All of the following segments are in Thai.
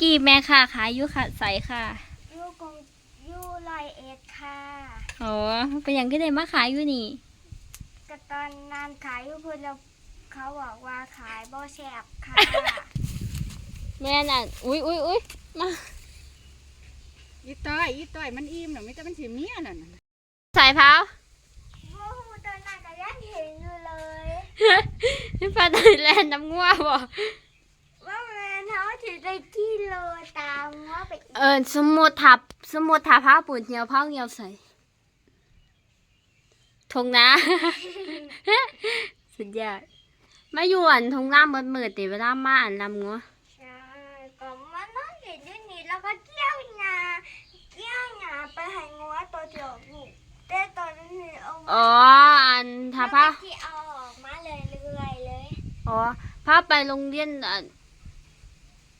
กี้แม่ค่ะขายอยุค่ะใสค่ะยูกงยูลอยเอ็ดค่ะโอ้เป็นอย่างที่ได้มาขายอยู่นี่ก็ตอนนานขายอยูเพื่อนแล้วเขาบอกว่าขายบ่แซบค่ะ แม่น่ะอุ้ยอุ้ยอุ้ยมาอีต้อยอีต้อยมันอิ่มหรอไม่แต่มันสิเมียนั่นน่ะสายเผาโอ้โหตอนนั้นก็ยังเห็นอยู่เลยพี่ฟ้าไทยแลนด์น้ำงัวบ่ ว่าแม่เขาถือได้ ที่โลตามว่าไปอีกเออสมุดทับสมุดทับผ้าปูนเหี่ยวผ้าเหี่ยวใส่ทงนะ สุดยอดมาอยู่อันทงน้ำมืดมืดๆติเวลามาอันลำงัวใช่ก็มานอนเห็นอยู่นี่แล้วก็เกี่ยวหญ้าเกี่ยวหญ้าไปให้งัวตัวเดียวนี่แต่ตอนนี้เอามาอ๋ออันทับผ้าแล้วก็ที่เอาออกมาเลยเรื่อยๆเลยอ๋อพาไปโรงเรียนอะ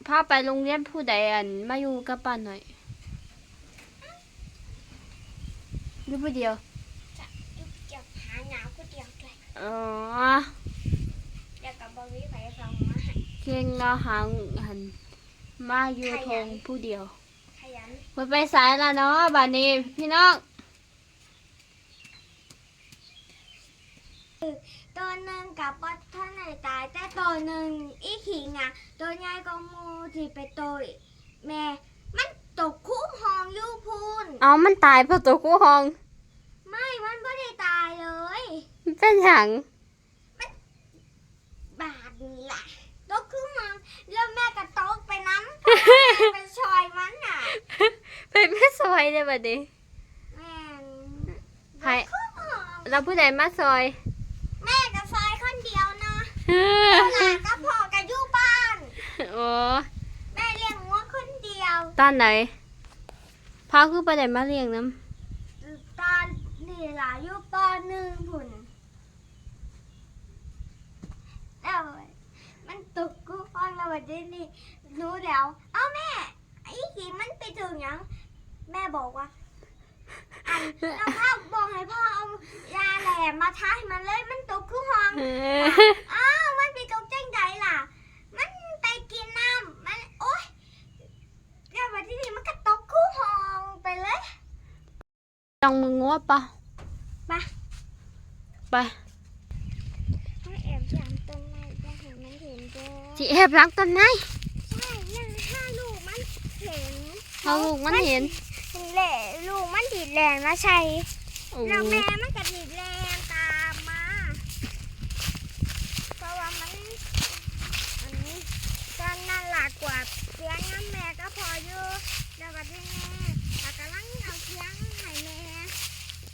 พาไปโรงเรียนผู้ใดอันมาอยู่กับป้าหน่อยอยู่ผู้เดียวจะยุบจะหาหนาวกูเดียวเลยอ๋อเดี๋ยวกับบวิไปฟังมาให้เก่งเนาะหางหันมาอยู่ทงผู้เดียวขยันมันไปสายแล้วเนาะบัดนี้พี่น้อง ตัวหนึ่งกับปัท่านไหนตาย แต่ตัวหนึ่งอีขิงอะ ตัวใหญ่ก็มูที่ไปตัวแม่ มันตกคุ้มห้องอยูพูน เอามันตายเพราะตัวกู้ห้อง ไม่ มันไม่ได้ตายเลย มันเป็นหยังบาดนี่แหละตกคุ้มห้องแล้วแม่ก็ตกไปน้ำเพราะว่าแม่เป็นชอยมันอะไปไม่สวยเลยบัดนี้แม่นใครตกคุ้มห้องเราผู้ใดมาซอย แม่กับซอยคนเดียวนะ หลานก็พอกับอยู่บ้าน โอ้แม่เลี้ยงงัวคนเดียว ตอนไหนพาคือไปไหนมาเลี้ยงน้ตอนนี่ล่ะอยู่ปหนึ่งผุนแล้วมันตกกูฟังแล้ววันนี้นี่หนูเดี๋ยวเอ้าแม่ไอ้ขีมันไปถึงยัง แม่บอกว่า อันเราพ่อบอกให้พ่อเอายาแหลมมาทาให้มันเลยมันตกคือห้องำอ้าวมันไปตกจังใดล่ะ มันไปกินน้ำมันโอ๊ยแล้ววันที่นี่มันก็ตกคู่ห้องไปเลย ลองมึงงัวปะไปไปต้องแอบยามต้นไม้จะเห็นมันเห็นด้วยจีแอบรักต้นไม้ใช่ยังถ้าลูกมันเห็นเอาลูกมันเห็นแหละลูกมันดีดแรงมาใช่โอ้แล้วแม่มันก็ดีดแรงตามมาเพราะว่ามันอันนี้ตอนนั้นหลักกว่าเสียงน้ำแม่ก็พออยู่แล้วบัดนี้แม่แล้วกำลังเอาเสียงให้แม่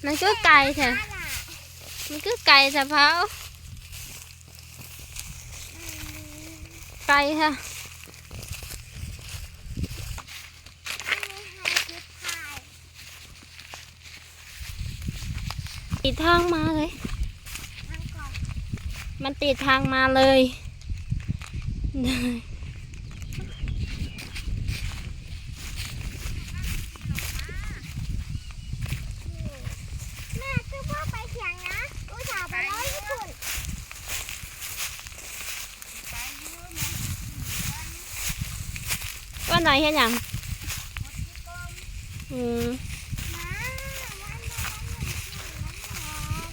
มันคือไก่แท้มาล่ะมันคือไก่แท้เผาอืมไก่แท้อันนี้ให้คิดถ่ายติดทางมาเลย มันก่อนมันติดทางมาเลย แม่คือพ่อไปเถียงนะอุตส่าห์ไปร้อยญี่ปุ่น ว่าไหนเห็นยังอืมมาวันเดียววันหนึ่งสี่วันหรอก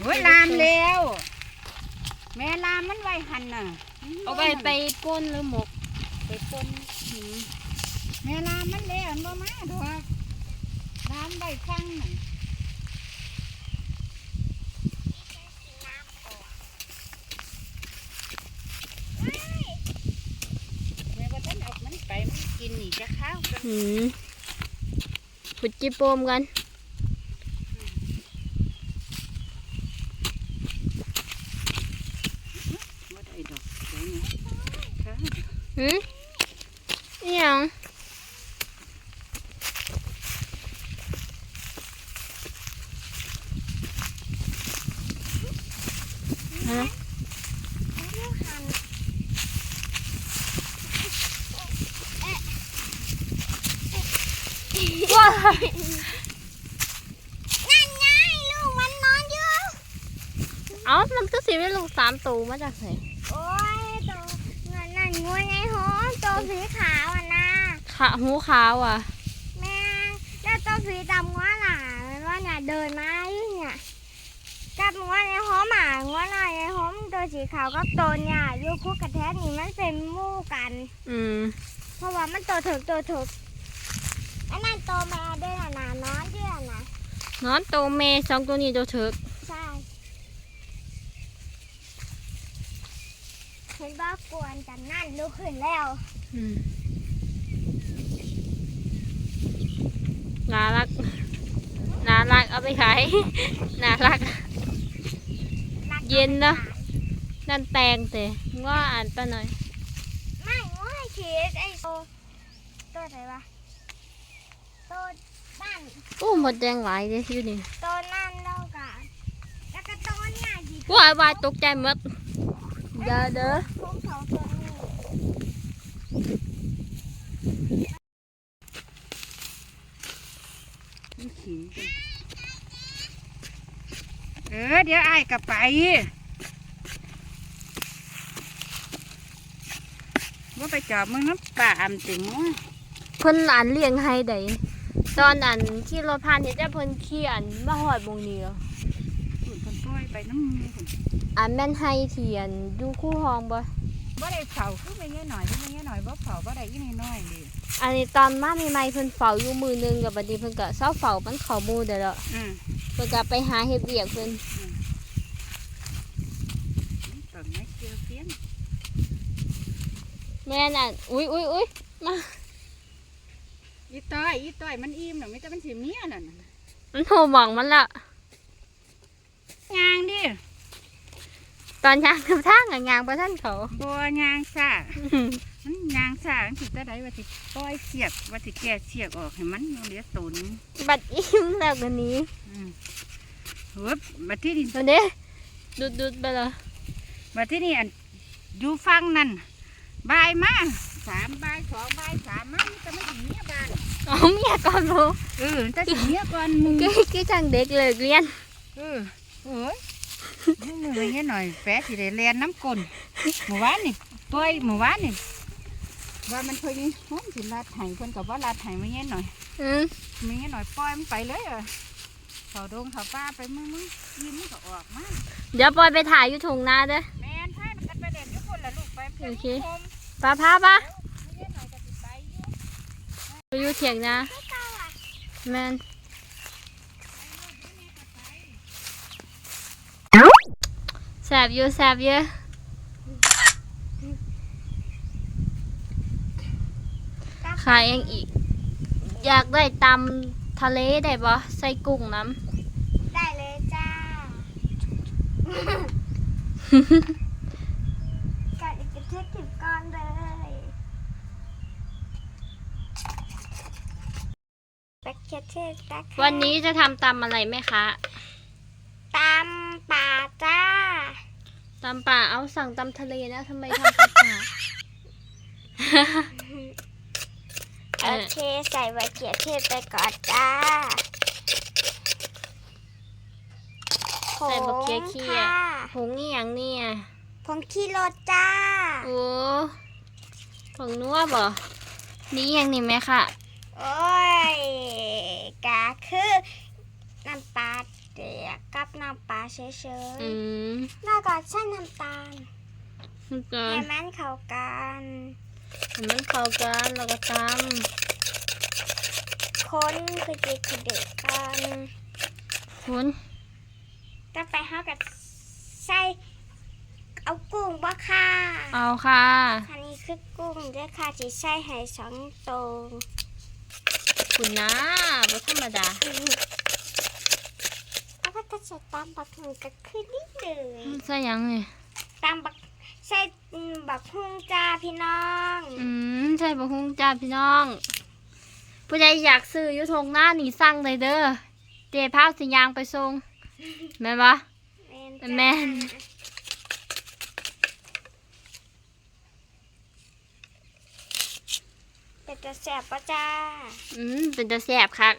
โอ้ยลามแล้ว แม่ลามมันไว้หันน่ะเอาไปไปป้นหรือหมก ไปปนหืมแม่ลามมันแล้วมันบ่มาดอกลามไว้ฟังน่ะแม่ว่าท่านเอามันไปมันกินนี่จะข้าวกันอืมขุดจิโปมกันว่าได้ดอกเดี๋ยวนี้ค่ะหืม ฮะว้ายลูกมันนอนอยู่เอ้ามันก็สีไม่ลูกสามตูมาจากไหนโอ้ยตัวนั่นนั่นงูไงโหตัวสีขาวอะนะขาหูขาวอะ แม่แล้วตัวสีดำว่าหล่ะว่าเนี่ยเดินไหม กับง้อในหอมหมาง้อหน่อยในหอมตัวสีขาวกับตัวเนี่ยอยู่คู่กับแท้นี่มันเป็นหมู่กัน อืมเพราะว่ามันตัวถึกตัวถึกอันนั้นตัวแม่ด้วยนะนะนอนด้วยนะนอนตัวเมสองตัวนี้ตัวเถิกใช่เห็นว่ากวนกันนั่นลุกขึ้นแล้วอืมน่ารักน่ารักเอาไปขาย น่ารักรัก เย็นนะ นั่นแตงแต่ง้ออ่านไปหน่อย ไม่ง้อให้คิดไอ้ตัวตัวไหนวะตัวนั่นโอ้หมดแดงหลายเลยอยู่นี่ตัวนั่นแล้วกันแล้วก็ตัวเนี่ยหยิบวายวายตกใจหมดอย่าเด้อ พุ่งเขาตัวนี้ มันขิงกันเออเดี๋ยวไอ้ายกลับไปว่าไปจอบมึงน้ำป่าอำติงวะเพิ่นอ่านเลี้ยงให้ได้ตอนอันขี่รถผ่านเห็นแต่เพิ่นขี่อันมาหอดบงนี้แล้วคุณคนปล่อยไปน้ำมือคุณอันแม่นให้เทียนอยู่คู่ห้องบ่บ่ได้เผาคือไม่เงี้ยหน่อยคือไม่เงี้ยหน่อยบ่เผาบ่ได้ยี่น้อยๆเลย อันนี้ตอนมาใหม่ๆเพิ่นเฝ้าอยู่มือหนึงกับบัดนี้เพิ่นก็เซาเฝ้ามันเข้าหมู่ได้แล้วอืมเพิ่นก็ไปหาเฮ็ดเวียกเพิ่นตอนไม่เกี่ยวเสียงแม่นอันอุ้ยอุ้ยอุ้ยมาอีต้อยอีต้อยมันอิ่มหรอไม่แต่มันสิเมียน่ะน่ะมันโทรหมองมันละยางดิตอนย่างกับทางอะย่างบ่ทันเขาบัวยางซ่า มันยางซ่ามันสิตะไดว่าสิปล่อยเสียกว่าสิแก้เสียกออกให้มันเหลือตุนบัดอิ่มแล้วก็หนี้อืมเฮ้ยมาที่นี่ตัวเด้ดุดๆไปเลยมาที่นี่อันอยู่ฟังนั่นบายมาสามบายสองบายสามมามันจะไม่ถึงเมียบ้านเอาเมียก่อนบ่เออถ้าถึงเมียก่อนมึงคือคือจังเด็กเลิกเรียนเออเอ้ยมึงมือเงี้ยหน่อยแฟสิได้แลนน้ำกลนหมู่บ้านนี่ตัวหมู่บ้านนี่ ว่ามันเคยนี่ห้องสิลาดไห้เพิ่นกับว่าลาดไห้ไม่เงี้ยหน่อยอืมไม่เงี้ยหน่อยปล่อยมันไปเลยเออเขาดงเขาป้าไปมึงมึงยิ้มมันก็ออกมาเดี๋ยวปอยไปถ่ายอยู่ทุ่งนาเด้อแม่นพามันกันไปเด่นทุกคนละลูกไปเพื่อนโอเคคมป้าพาปะไม่เงี้ยหน่อยจะติดไปอยู่ไปอยู่เถียงนาแม่นแสบอยู่แสบเยอะ ขายเองอีก อยากได้ตำทะเลได้ปะใส่กุ้งน้ได้เลยจ้ากัดอีกกระเทียมถึงก้อนเลยแบ็คเคเทสนะำคะวันนี้จะทำตำอะไรไหมคะตำป่าจ้า ตำป่าเอาสั่งตำทะเลนะทำไมทำตำป่า เอโออเคใส่ใบเขียเทศไปก่อนจ้าใส่บักเขียเขียผงค่ะผงนี่อย่างเนี่ยผงขี้รถจ้า โอ้ผงนัวบ่นี่อย่างนี้ไหมค่ะ โอ้ยกะคือน้ำปลาเดียกกับน้ำปลาเฉยอืมๆแล้วก็ใช้น้ำตาลแล้วก็ให้มันเข้ากัน ให้มันเข้ากันแล้วก็ต คนคือจีคือเด็กกันำคุณต่อไปเขากับใส่เอากุ้งบ่ค่ะ เอาค่ะอันนี้คือกุ้งเด้วยค่ะที่ใส่ให้สองตัวคุณนะบ่ธรรมดาเอาก็จะใส่ตามบักหุ่งก็คือนี่เลยใส่หยังนี่ตามบักใส่อืมบักหุ่งจ้าพี่น้อง อืมใส่บะฮุงจ้าพี่น้อง ผู้ใดอยากซื้ออยู่ทงหน้านี่สั่งเลยเด้อเจ๊พาวสิยางไปส่งแม่นบ่แม่นจ้าแม่นเป็นจะแสบปะจ้า อืมเป็นตาแซ่บคัก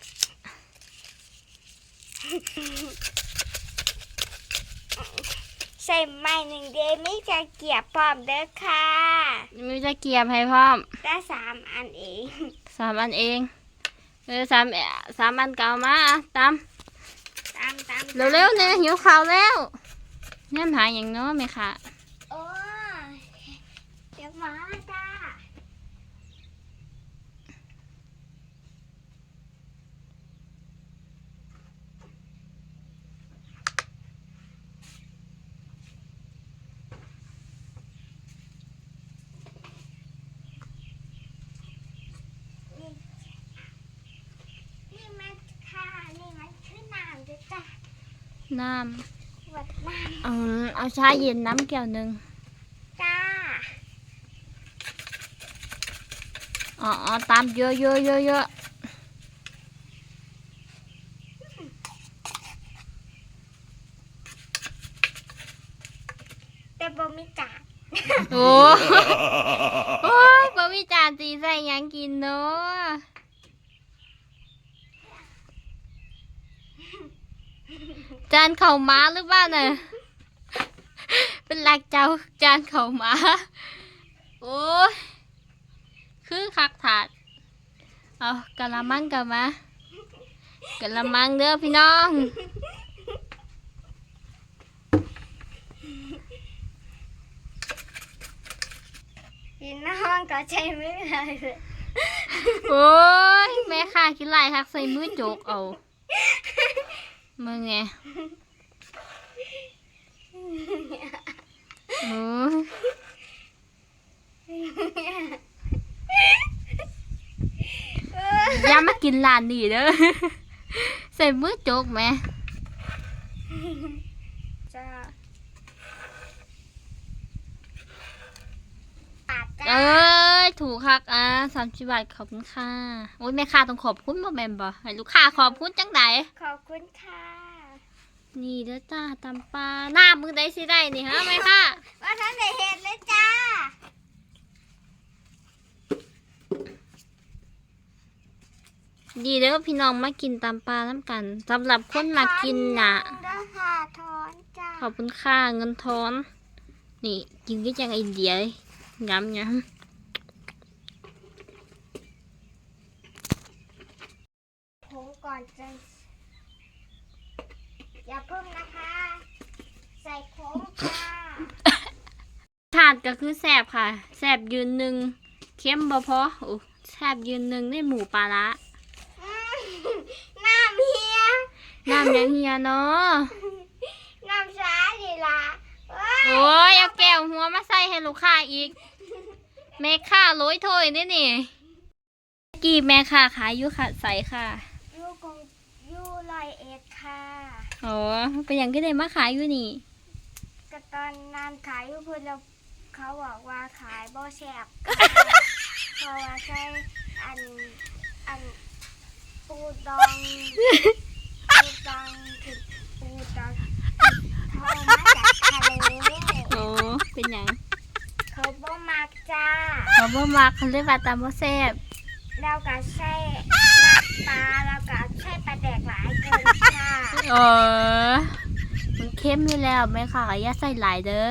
ใส่ไม้หนึ่งเดยวไม่จะเกียบพร้อมเด้อค่ะมีตะเกียบให้พร้อมได้สามอันเองสามอันเอง เออสามเอ่อสามอันเก่ามาอะตามตามตามเร็วๆเนี่ยหิวข้าวแล้วเนี่ยหาอย่างเน้อไหมคะ โอ้ยเดี๋ยวมาจ้า นี่นี่มันค่ะ นี่มันชื่อน้ำด้วยจ้ะ น้วัดน้ำเอาเอาชาเย็นน้ำแก้วหนึ่งำจ้าอ๋ออ๋อตามเยอะเยอะเยอะเยอะแต่บ่มีจานโอ้โอ้ยบ่มีจานตีใส่หยังกินเนาะ จานเข่าวหมาหรือเปล่าเนี่ยเป็นหลักเจ้าจานเข่าวหมาโอ้ย คือคักถาด เอากะละมังกลับมากะละมังเด้อพี่น้อง พี่น้องก็ใช้มือเลยโอ้ย แม่ค่ะคิดไรคักใส่มือโจกเอา มึงไงโอ้ยอย่ามากิน ถูกคักอะสามสิบบาทขอบคุณค่ะโอ้ยแม่ค้าต้องขอบคุณบ่แม่นบ่ให้ลูกค้าขอบคุณจังไดขอบคุณค่ะ นี่เด้อจ้าตำปลาหน้ามึงได้สิได้นี่ฮะแม่ค่ะว่าท่านได้เห็นเลยจ้าดีเด้อพี่น้องมากินตำปลาน้ำกันสำหรับคนมากินน่ะทอนเด้อค่ะทอนจ้าขอบคุณค่าเงินทอน นี่กินก็จังอินเดียเลยย้ำย้ผมก่อนจะอย่าเพิ่งนะคะ ใส่โค้งค่ะำถาดก็คือ แสบค่ะ แสบยืนหนึ่งเข้มบ่พอโอ้แสบยืนหนึ่งในหมูปลาละอืมน้ำเฮียน้ำยังเฮียเนาะน้ำสาดีละเอ้ยโอ้ยเอาแก้วหัวมาใส่ให้ลูกค้าอีก แม่ค้าโรยถ้วยนี่นี่กี่แม่ค้าขายอยู่ค่ะใส่ค่ะยูกงยูลอยเอ็ดค่ะอ๋อเป็นอย่างก็ได้มาขายอยู่นี่ก็ตอนนานขายอยู่เพื่อนเรา เขาบอกว่าขายบ่แซ่บเพราะว่าใช้อันอันปูดองปูดองถึงปูดองเขาเอามาจากทะเลโอ้เป็นอย่างเขาบ่มักจ้าเขาบ่มักเขาเรียกว่าตำบ่แซ่บแล้วก็ใช้น้ำปลาแล้วก็ใช้ปลาแดกหลายเกินค่ะเออมันเข้มอยู่แล้วแม่ค่ะอย่าใส่หลายเด้อ